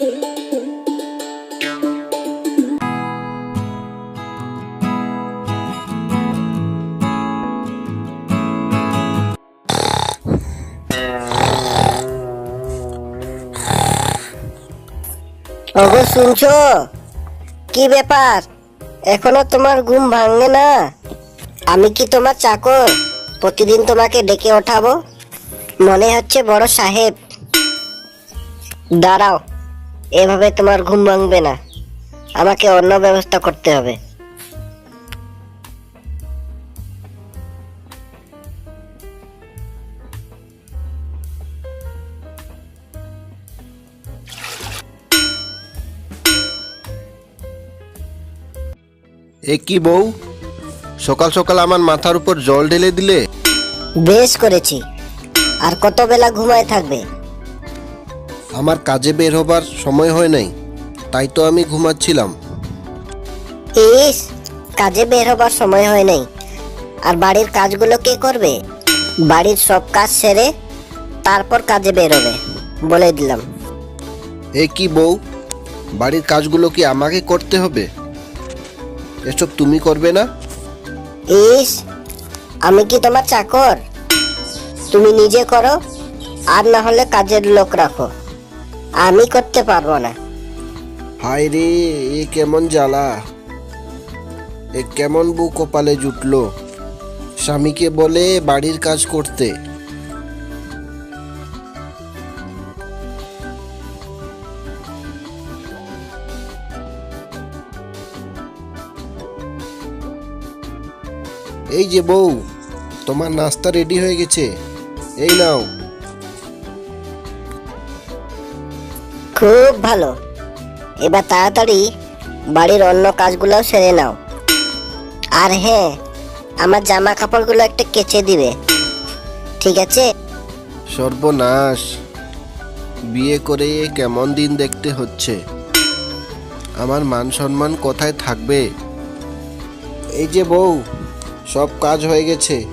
ওগো, শুনছো? কি ব্যাপার? এখনও তোমার ঘুম ভাঙে না? আমি কি তোমার চাকর? প্রতিদিন তোমাকে ডেকে ওঠাবো? মনে হচ্ছে বড় সাহেব। দাঁড়াও। এভাবে তোমার ঘুম ভাঙবে না। আমাকে অন্য ব্যবস্থা করতে হবে। এ কি বউ? সকাল সকাল আমার মাথার উপর জল ঢেলে দিলে? বেশ করেছি। আর কত বেলা ঘুমায় থাকবে? আমার কাজে বের হবার সময় হয় নাই তাই তো আমি ঘুমাচ্ছিলাম। ইস কাজে বের হবার সময় হয় নাই। আর বাড়ির কাজগুলো কে করবে? বাড়ির সব কাজ সেরে তারপর কাজে বের হবে বলে দিলাম। এ কি বউ? বাড়ির কাজগুলো কি আমাকে করতে হবে? এসব তুমি করবে না? ইস আমি কি তোমার চাকর? তুমি নিজে করো আর না হলে কাজের লোক রাখো। আমি করতে পারব না। হায় রে, এ কেমন জ্বালা। এ কেমন বউ কপালে জুটলো। স্বামীকে বলে বাড়ির কাজ করতে। এই যে বউ, তোমার নাস্তা রেডি হয়ে গেছে। এই নাও। খুব ভালো। এবার তাড়াতাড়ি বাড়ির অন্য কাজগুলোও সেরে নাও। আর হ্যাঁ আমার জামা কাপড়গুলো একটা কেচে দিবে। ঠিক আছে? সর্বনাশ। বিয়ে করে কেমন দিন দেখতে হচ্ছে? আমার মান সম্মান কোথায় থাকবে? এই যে বউ সব কাজ হয়ে গেছে।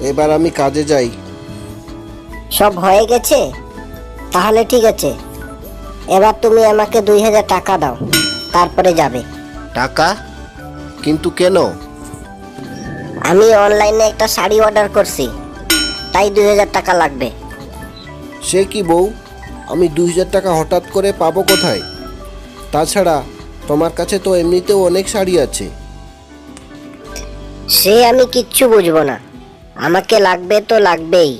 এবার আমি কাজে যাই। সব হয়ে গেছে? তাহলে ঠিক আছে। এবার তুমি আমাকে দুই হাজার টাকা দাও তারপরে যাবে। টাকা? কিন্তু কেন? আমি অনলাইনে একটা শাড়ি অর্ডার করছি তাই দুই হাজার টাকা লাগবে। সে কি বউ? আমি দুই হাজার টাকা হঠাৎ করে পাবো কোথায়? তাছাড়া তোমার কাছে তো এমনিতেও অনেক শাড়ি আছে। সে আমি কিচ্ছু বুঝব না। আমাকে লাগবে তো লাগবেই।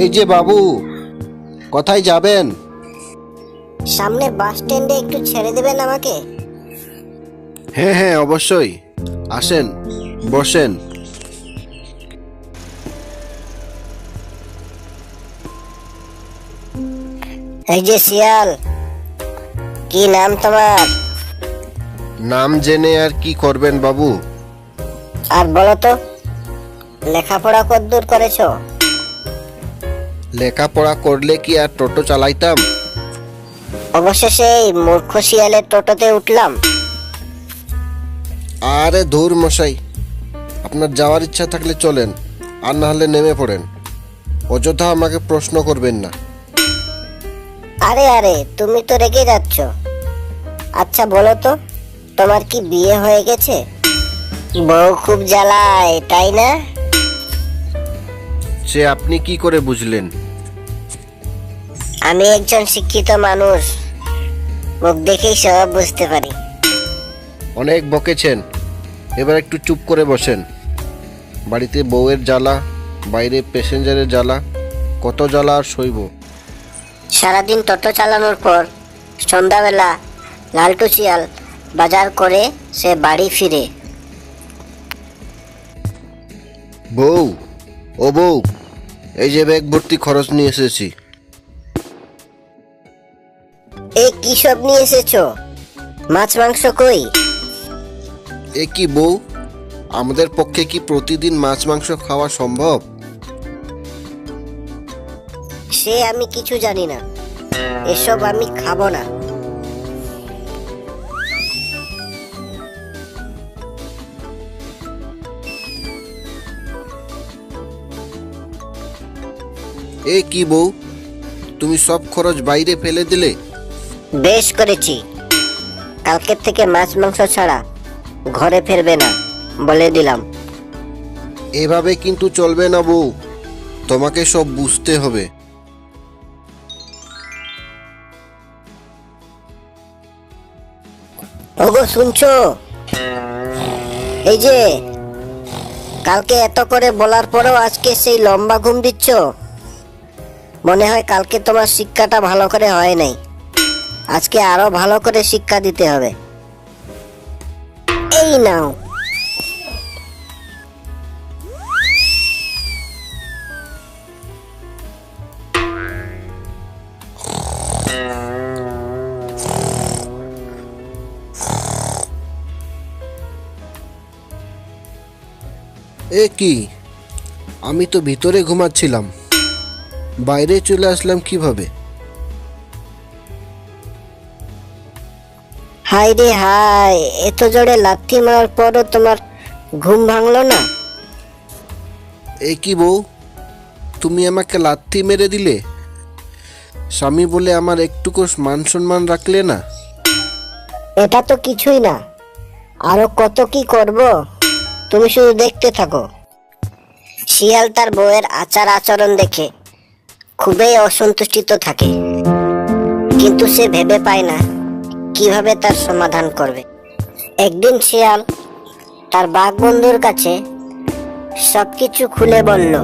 এই যে বাবু কোথায় যাবেন? সামনে বাস স্ট্যান্ডে একটু ছেড়ে দেবেন আমাকে? হ্যাঁ হ্যাঁ অবশ্যই। আসেন বসেন। এই যে শিয়াল কি নাম তোমার? নাম জেনে আর কি করবেন বাবু? আর বলো তো লেখাপড়া কদ্দূর করেছ? লেখাপড়া করলে কি আর টোটো চালাইতাম? অবশেষে এই মূর্খ শিয়ালের টোটোতে উঠলাম। আরে ধুর মশাই আপনার যাওয়ার ইচ্ছা থাকলে চলেন আর না হলে নেমে পড়েন। অযথা আমাকে প্রশ্ন করবেন না। আরে আরে তুমি তো রেগে যাচ্ছ। আচ্ছা বলো তো তোমার কি বিয়ে হয়ে গেছে? বউ খুব জ্বালায় তাই না? সে আপনি কি করে বুঝলেন? আমি একজন শিক্ষিত মানুষ। মুখ দেখেই সব বুঝতে পারি। অনেক বকেছেন। এবার একটু চুপ করে বসেন। বাড়িতে বউয়ের জ্বালা বাইরে প্যাসেঞ্জারের জ্বালা কত জ্বালা আর সইব। সারাদিন টোটো চালানোর পর সন্ধ্যাবেলা লালটু শিয়াল বাজার করে সে বাড়ি ফিরে। বউ ও বউ এই যে ব্যাগ ভর্তি খরচ নিয়ে এসেছি। কি সব নিয়ে এসেছ? মাছ মাংস কই? এ কি বউ? আমাদের পক্ষে কি প্রতিদিন মাছ মাংস খাওয়া সম্ভব? সে আমি কিছু জানি না। এসব আমি খাব না। এ কি বউ? তুমি সব খরচ বাইরে ফেলে দিলে? বেশ করেছি। কালকের থেকে মাছ মাংস ছাড়া ঘরে ফেরবে না বলে দিলাম। এভাবে কিন্তু চলবে না বউ তোমাকে সব বুঝতে হবে। ওগো শুনছো? এই যে কালকে এত করে বলার পরেও আজকে সেই লম্বা ঘুম দিচ্ছ? মনে হয় কালকে তোমার শিক্ষাটা ভালো করে হয় নাই। আজকে আরও ভালো করে শিক্ষা দিতে হবে। এই নাও। এ কি? আমি তো ভিতরে ঘুমাচ্ছিলাম। বাইরে চলে আসলাম কীভাবে? হাই রে হাই এত জোরে লাথি মারার পরও তোমার ঘুম ভাঙলো না? এ কি বউ? তুমি আমাকে লাথি মেরে দিলে? স্বামী বলে আমার একটুকু মান সম্মান রাখলে না? এটা তো কিছুই না। আরও কত কি করব? তুমি শুধু দেখতে থাকো। শিয়াল তার বউয়ের আচার আচরণ দেখে খুবই অসন্তুষ্টিত থাকে। কিন্তু সে ভেবে পায় না কীভাবে তার সমাধান করবে? একদিন শিয়াল তার বাঘ বন্ধুর কাছে সবকিছু খুলে বলল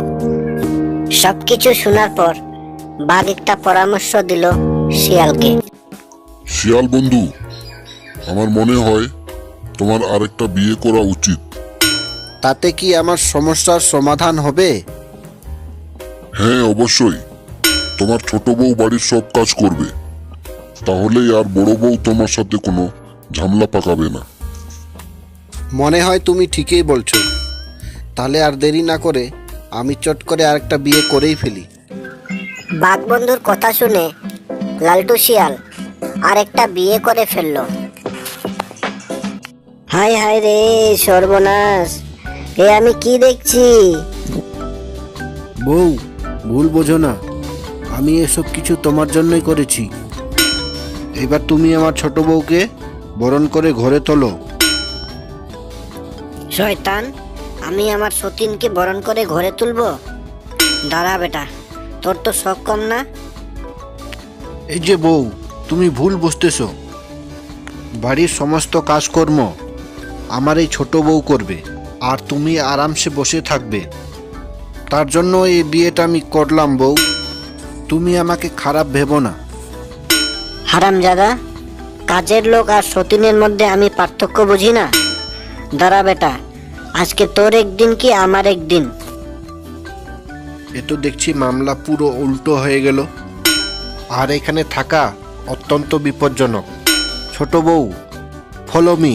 সবকিছু শোনার পর বাঘ একটা পরামর্শ দিল শিয়ালকে। শিয়াল বন্ধু আমার মনে হয় তোমার আরেকটা বিয়ে করা উচিত। তাতে কি আমার সমস্যার সমাধান হবে? হ্যাঁ অবশ্যই। তোমার ছোট বউ বাড়ির সব কাজ করবে। তাহলেই আর বড় বউ তোমার সাথে কোনো ঝামেলা পাকাবে না। মনে হয় তুমি ঠিকই বলছো। তাহলে আর দেরি না করে আমি চট করে আরেকটা বিয়ে করেই ফেলি। বাঘ বন্ধুর কথা শুনে লালটু শিয়াল আরেকটা বিয়ে করে ফেলল। হাই হাই রে সর্বনাশ এ আমি কি দেখছি? বউ ভুল বোঝো না। আমি এসব কিছু তোমার জন্যই করেছি। এবার তুমি আমার ছোট বউকে বরণ করে ঘরে তোলো। শয়তান আমি আমার সতীনকে বরণ করে ঘরে তুলবো? দাঁড়া বেটা তোর তো শখ কম না? এই যে বউ তুমি ভুল বুঝতেছ। বাড়ির সমস্ত কাজকর্ম আমার এই ছোট বউ করবে আর তুমি আরামসে বসে থাকবে। তার জন্য এই বিয়েটা আমি করলাম বউ। তুমি আমাকে খারাপ ভেবো না। হারামজাদা কাজের লোক আর সতীনের মধ্যে আমি পার্থক্য বুঝি না। দাঁড়া বেটা, আজকে তোর একদিন কি আমার একদিন? এ তো দেখছি মামলা পুরো উল্টো হয়ে গেল। আর এখানে থাকা অত্যন্ত বিপজ্জনক। ছোট বউ, ফলো মি।